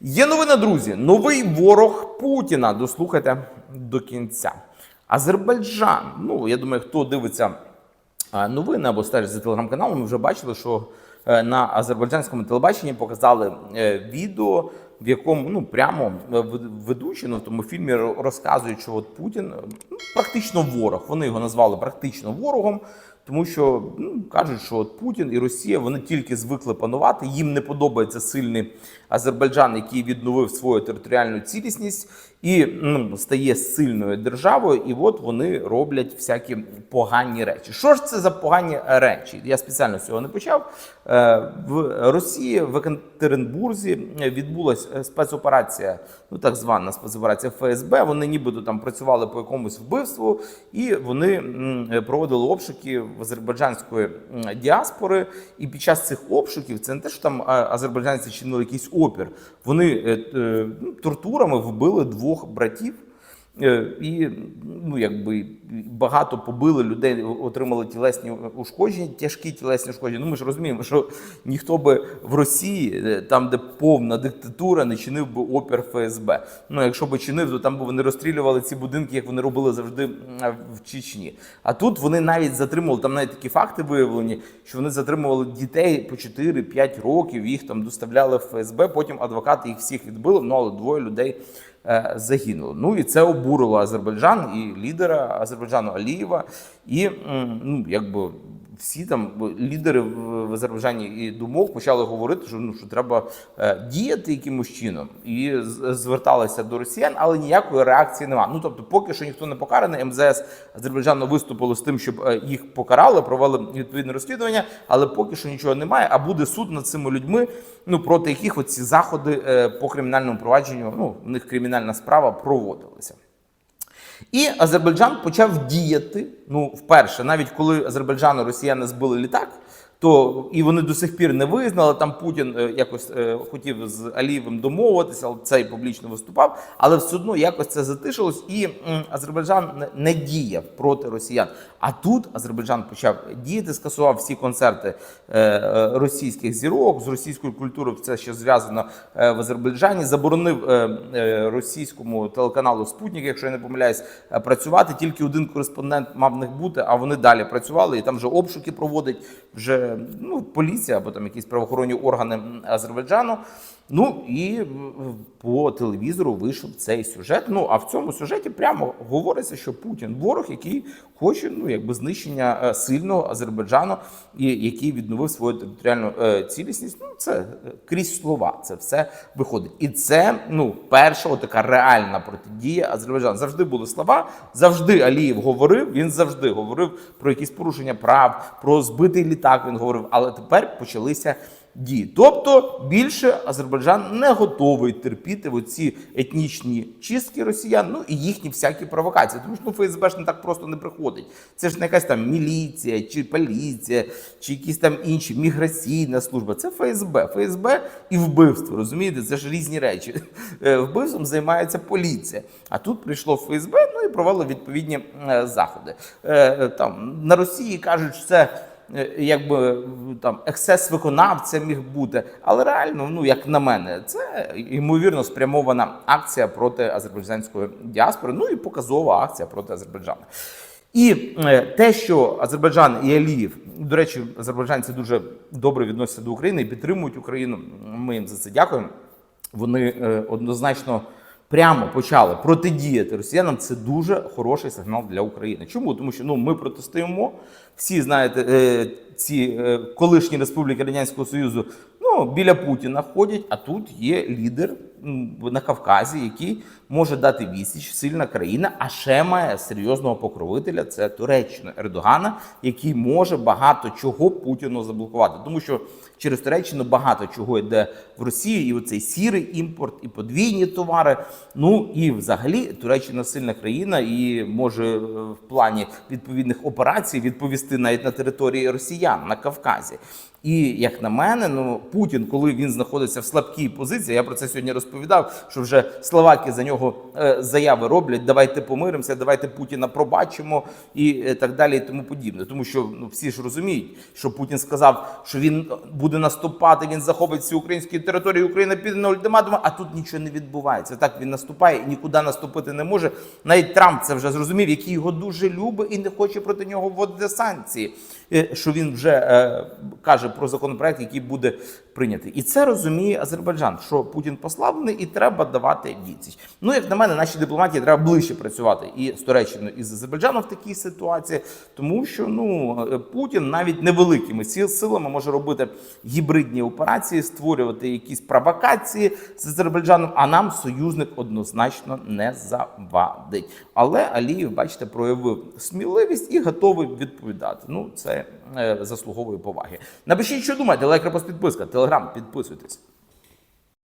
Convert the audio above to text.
Є новина, друзі. Новий ворог Путіна. Дослухайте до кінця. Азербайджан. Ну, я думаю, хто дивиться новини або стежить за телеграм-каналом, ми вже бачили, що е, на азербайджанському телебаченні показали е, відео, в якому ну прямо е, ведучі ну, в тому фільмі ро- розказують, що от Путін ну, практично ворог. Вони його назвали практично ворогом. Тому що ну, кажуть, що от Путін і Росія вони тільки звикли панувати. Їм не подобається сильний Азербайджан, який відновив свою територіальну цілісність і ну, стає сильною державою. І от вони роблять всякі погані речі. Що ж це за погані речі? Я спеціально цього не почав. Е, В Росії в Екатеринбурзі відбулася спецоперація, ну так звана спецоперація ФСБ. Вони нібито там працювали по якомусь вбивству, і вони проводили обшуки азербайджанської діаспори. І під час цих обшуків це не те, що там азербайджанці чинили якийсь опір. Вони е, е, ну, тортурами вбили двох братів. Е, І ну якби багато побили людей, отримали тілесні ушкодження, тяжкі тілесні ушкодження. Ну ми ж розуміємо, що ніхто би в Росії, е, там де повна диктатура, не чинив би опір ФСБ. Ну якщо би чинив, то там би вони розстрілювали ці будинки, як вони робили завжди в Чечні. А тут вони навіть затримували там навіть такі факти виявлені, що вони затримували дітей по 4-5 років, їх там доставляли в ФСБ. Потім адвокати їх всіх відбили. Ну але двоє людей загинуло. Ну і це обурило Азербайджан і лідера Азербайджану Алієва. І ну, якби всі там лідери в Азербайджані і думок почали говорити, що ну що треба е, діяти якимось чином, і зверталися до росіян, але ніякої реакції немає. Ну тобто, поки що ніхто не покараний. МЗС Азербайджану виступило з тим, щоб е, їх покарали, провели відповідне розслідування, але поки що нічого немає. А буде суд над цими людьми, ну проти яких оці заходи е, по кримінальному провадженню, ну в них кримінальна справа проводилися. І Азербайджан почав діяти. Ну, вперше, навіть коли Азербайджану росіяни збили літак, то і вони до сих пір не визнали. Там Путін е, якось е, хотів з Алієвим домовитися, але цей публічно виступав. Але все одно якось це затишилось, і Азербайджан не- діяв проти росіян. А тут Азербайджан почав діяти, скасував всі концерти е, російських зірок з російською культурою. Все, що зв'язано в Азербайджані, заборонив російському телеканалу Спутник, якщо я не помиляюсь, працювати. Тільки один кореспондент мав в них бути, а вони далі працювали, і там вже обшуки проводить вже ну, поліція або там якісь правоохоронні органи Азербайджану. Ну і по телевізору вийшов цей сюжет. Ну а в цьому сюжеті прямо говориться, що Путін ворог, який хоче ну якби знищення е, сильного Азербайджану, і який відновив свою територіальну е, цілісність. Ну це е, крізь слова, це все виходить. І це ну перша така реальна протидія Азербайджану. Завжди були слова, завжди Алієв говорив. Він завжди говорив про якісь порушення прав, про збитий літак. Він говорив, але тепер почалися дії. Тобто більше Азербайджан не готовий терпіти оці етнічні чистки росіян, ну і їхні всякі провокації. Тому що ну, ФСБ ж не так просто не приходить. Це ж не якась там міліція, чи поліція, чи якісь там інші міграційна служба. Це ФСБ. ФСБ і вбивство. Розумієте, це ж різні речі. Е, Вбивством займається поліція. А тут прийшло ФСБ, ну і провело відповідні е, заходи. Е, Там на Росії кажуть, що це якби там ексцес виконавця міг бути. Але реально, ну як на мене, це ймовірно спрямована акція проти азербайджанської діаспори. Ну і показова акція проти Азербайджану. І е, те, що Азербайджан і Аліїв, до речі, азербайджанці дуже добре відносяться до України і підтримують Україну. Ми їм за це дякуємо. Вони е, однозначно прямо почали протидіяти росіянам. Це дуже хороший сигнал для України. Чому? Тому що ну ми протистоїмо. Всі знаєте, е, ці е, колишні республіки Радянського Союзу ну, біля Путіна ходять, а тут є лідер на Кавказі, який може дати відсіч, сильна країна, а ще має серйозного покровителя. Це Туреччина Ердогана, який може багато чого Путіну заблокувати, тому що через Туреччину багато чого йде в Росію, і оцей сірий імпорт, і подвійні товари. Ну і взагалі Туреччина сильна країна і може е, в плані відповідних операцій відповісти навіть на території росіян на Кавказі. І як на мене, ну Путін, коли він знаходиться в слабкій позиції, я про це сьогодні розповідав, що вже словаки за нього е, заяви роблять: давайте помиримося, давайте Путіна пробачимо і е, так далі, і тому подібне. Тому що ну всі ж розуміють, що Путін сказав, що він буде наступати, він захопить всі українські території, Україна піде на ультиматум, а тут нічого не відбувається. Так він наступає і нікуди наступити не може. Навіть Трамп це вже зрозумів, який його дуже любить і не хоче проти нього вводити санкції. Що він вже е, каже про законопроект, який буде прийнятий, і це розуміє Азербайджан, що Путін послаблений і треба давати відсіч. Ну як на мене, нашій дипломатії треба ближче працювати і з Туреччиною, і з Азербайджаном в такій ситуації, тому що ну е, Путін навіть невеликими силами може робити гібридні операції, створювати якісь провокації з Азербайджаном. А нам союзник однозначно не завадить. Але Алієв, бачите, проявив сміливість і готовий відповідати. Ну це заслуговує поваги. Напишіть, що думаєте, лайк, репост, підписка, телеграм, підписуйтесь.